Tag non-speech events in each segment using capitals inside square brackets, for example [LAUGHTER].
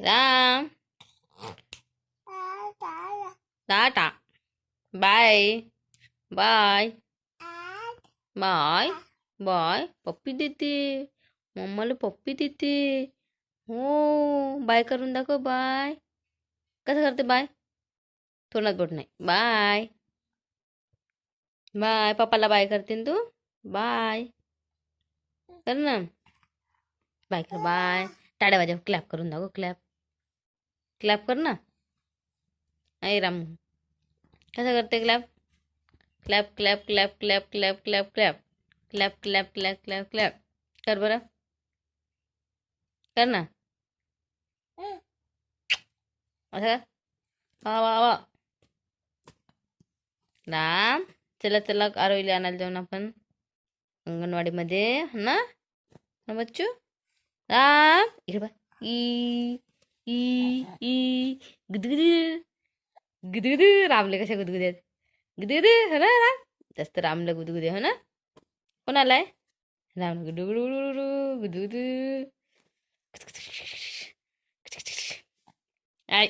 Ram tata bye bye bye bye पप्पी देते मम्माला पप्पी देते हो बाय करून दाखव बाय कसं करते बाय तोंडात बोट नाही बाय बाय पप्पाला बाय करते तू बाय कर ना बाय कर बाय टाड्या वाजव क्लॅप करून दाखव क्लॅप क्लॅप कर ना. आई राम. कसं करते clap clap clap clap clap clap clap clap clap clap clap clap clap कर बरं. कर ना. असं वा वा वा. राम. चला चला आरोईला आणायला जाऊन आपण अंगणवाडीमध्ये ना? बच्चू राम. इकडे बा ई. ई ई गुदगुद. गुदगुद रामले कशा गुदगुद्यात गुदगुद हो ना राम? जास्त रामला गुदगुदे हो ना? कोण आलाय राम गुडुगुडुगुडु गुदगुद. आय.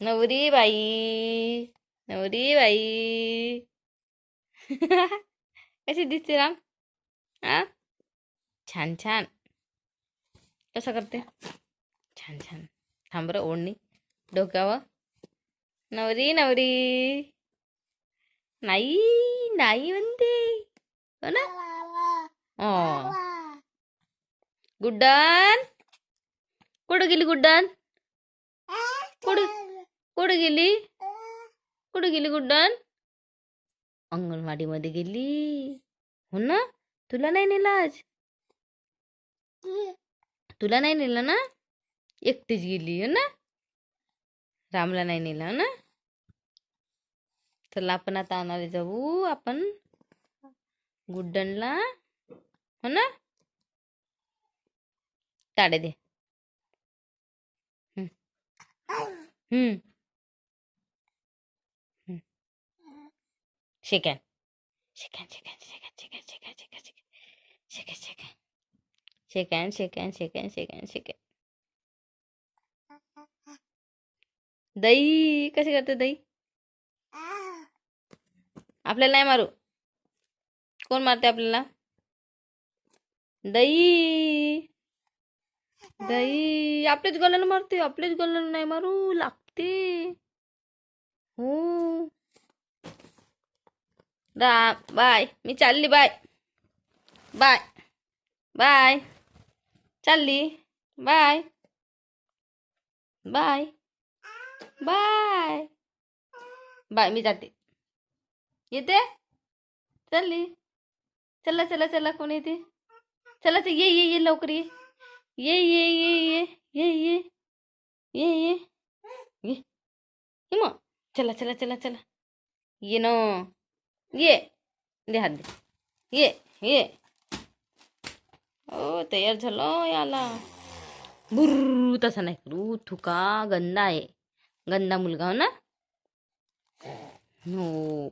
नवरी बाई. नवरी बाई. [LAUGHS] कशी दिसते राम? आ छान छान कसं करते छान छान थांब ओढणी डोक्यावर नवरी नवरी नाही नाही म्हणते हो ना हो गुड्डन कुठं गेली गुड्डन कुठं कुठं गेली कुठं गेली गुड्डन अंगणवाडीमध्ये गेली हो ना तुला नाही नेलं आज? तुला नाही नेलं ना? एकटीच गेली ना? रामला नाही नेलं ना? चला आपण आता आणायला जाऊ आपण गुड्डनला हो ना? टाडे दे. हम्म. हम्म. शेकॅन शेकॅन शेकॅन शेकॅन शेकॅन. Shake it, shake it. Shake and shake and shake and shake and shake it. दही कसे करते दही? आपल्याला नाही मारू. कोण मारते आपल्याला? दही. दही. आपल्याच गल्ल्याला मारते आपल्याच गल्ल्याला नाही मारू लागते. हो बाय. मी चालली बाय. बाय. बाय. चालली. बाय. बाय. बाय. बाय मी जाते. येते? चालली. चला चला चला कोण येते? चला तर ये ये ये लवकर ये. ये ये ये ये ये ये. ये ये. ये. ये मग. चला चला चला चला. ये न. ये. दे हात दे. ये ये. ओ तयार झालं याला. बुर्र तसा नाही. करू थुका गंदा आहे. गंदा मुलगा हो ना? हो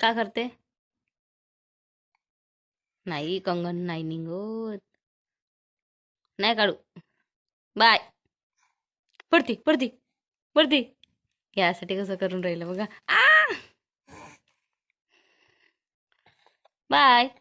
का करते? नाही कंगन नाही निघत. नाही काढू. बाय. पडती पडती पडती. यासाठी कसं करून राहिलं बघा. आ! Bye.